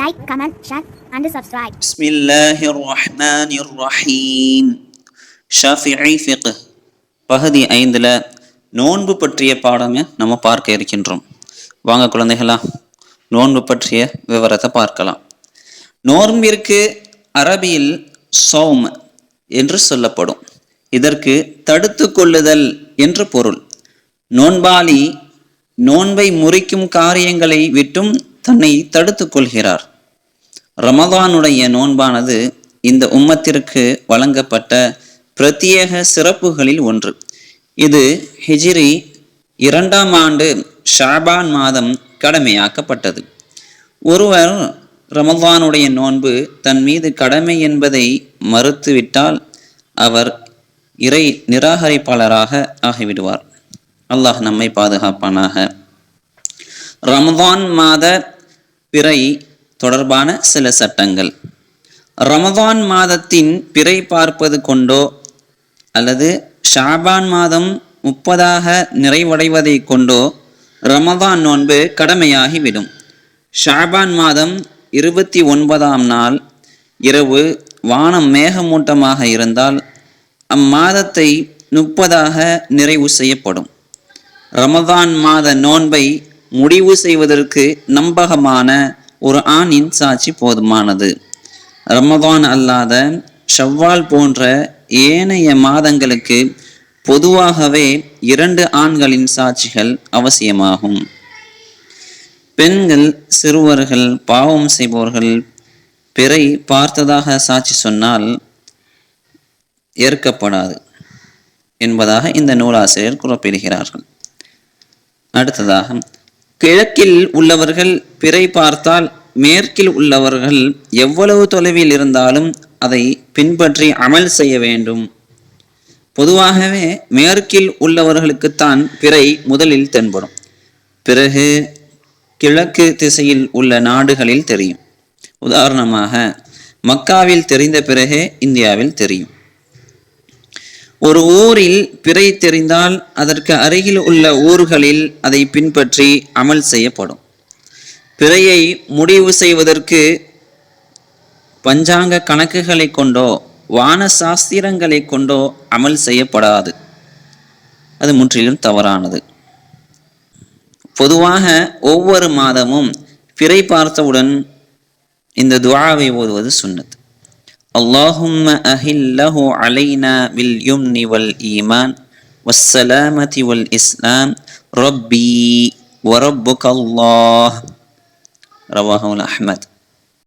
Like comment share and subscribe பிஸ்மில்லாஹிர் ரஹ்மானிர் ரஹீம் ஷாஃபிஇ ஃபிக்ஹ் பகுதி ஐந்தில் நோன்பு பற்றிய பாடமே நம்ம பார்க்க இருக்கின்றோம். வாங்க குழந்தைகளா நோன்பு பற்றிய விவரத்தை பார்க்கலாம். நோன்பிற்கு அரபியில் சௌம் என்று சொல்லப்படும். இதற்கு தடுத்து கொள்ளுதல் என்று பொருள். நோன்பாளி நோன்பை முறிக்கும் காரியங்களை விட்டும் தன்னை தடுத்து கொள்கிறார். ரமதானுடைய நோன்பானது இந்த உம்மத்திற்கு வழங்கப்பட்ட பிரத்யேக சிறப்புகளில் ஒன்று. இது ஹிஜிரி இரண்டாம் ஆண்டு ஷாபான் மாதம் கடமையாக்கப்பட்டது. ஒருவர் ரமதானுடைய நோன்பு தன் மீது கடமை என்பதை மறுத்துவிட்டால் அவர் இறை நிராகரிப்பாளராக ஆகிவிடுவார். அல்லாஹ் நம்மை பாதுகாப்பானாக. ரமதான் மாத பிறை தொடர்பான சில சட்டங்கள். ரமதான் மாதத்தின் பிறை பார்ப்பது கொண்டோ அல்லது ஷாபான் மாதம் முப்பதாக நிறைவடைவதை கொண்டோ ரமதான் நோன்பு கடமையாகிவிடும். ஷாபான் மாதம் இருபத்தி ஒன்பதாம் நாள் இரவு வானம் மேகமூட்டமாக இருந்தால் அம்மாதத்தை முப்பதாக நிறைவு செய்யப்படும். ரமதான் மாத நோன்பை முடிவு செய்வதற்கு நம்பகமான ஒரு ஆணின் சாட்சி போதுமானது. ரமதான் அல்லாத ஷவ்வால் போன்ற ஏனைய மாதங்களுக்கு பொதுவாகவே இரண்டு ஆண்களின் சாட்சிகள் அவசியமாகும். பெண்கள் சிறுவர்கள் பாவம் செய்பவர்கள் பிறை பார்த்ததாக சாட்சி சொன்னால் ஏற்கப்படாது என்பதாக இந்த நூலாசிரியர் குறிப்பிடுகிறார்கள். அடுத்ததாக கிழக்கில் உள்ளவர்கள் பிறை பார்த்தால் மேற்கில் உள்ளவர்கள் எவ்வளவு தொலைவில் இருந்தாலும் அதை பின்பற்றி அமல் செய்ய வேண்டும். பொதுவாகவே மேற்கில் உள்ளவர்களுக்குத்தான் பிறை முதலில் தென்படும். பிறகு கிழக்கு திசையில் உள்ள நாடுகளில் தெரியும். உதாரணமாக மக்காவில் தெரிந்த பிறகு இந்தியாவில் தெரியும். ஒரு ஊரில் பிறை தெரிந்தால் அதற்கு அருகில் உள்ள ஊர்களில் அதை பின்பற்றி அமல் செய்யப்படும். பிறையை முடிவு செய்வதற்கு பஞ்சாங்க கணக்குகளை கொண்டோ வான சாஸ்திரங்களை கொண்டோ அமல் செய்யப்படாது. அது முற்றிலும் தவறானது. பொதுவாக ஒவ்வொரு மாதமும் பிறை பார்த்தவுடன் இந்த துவாவை ஓதுவது சுண்ணத்து. اللهم أهله علينا باليمن والإيمان والسلامة والإسلام. ربي وربك الله. رواه أحمد